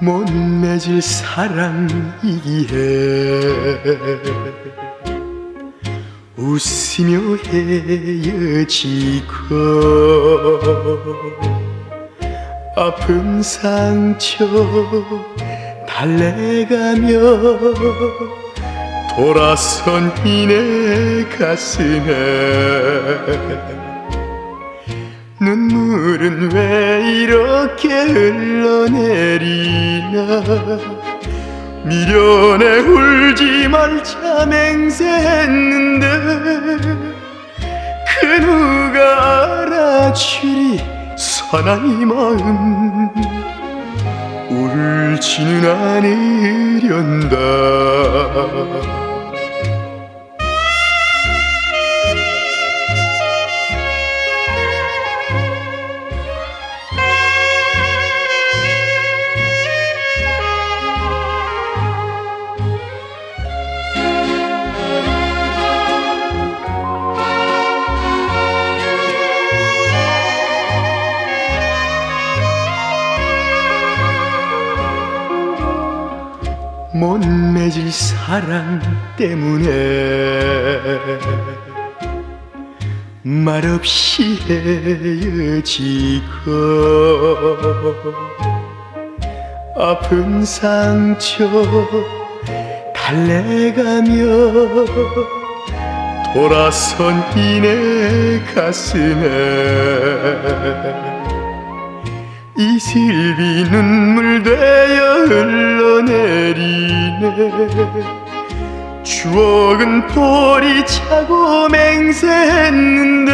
못 맺을 사랑이기에 웃으며 헤어지고 아픈 상처 달래가며 돌아선 이내 가슴에 눈물은 왜 이렇게 흘러내리나? 미련에 울지 말자 맹세했는데 그 누가 알아주리 선한 이 마음? 울지는 않으련다 못 맺을 사랑 때문에 말없이 헤어지고 아픈 상처 달래가며 돌아선 이내 가슴에 이슬비 눈물 되어 흘러내리네 추억은 돌이 차고 맹세했는데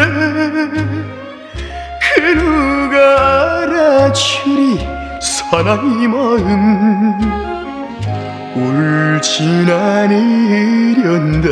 그 누가 알아주리 사나이 마음 울진 않으련다.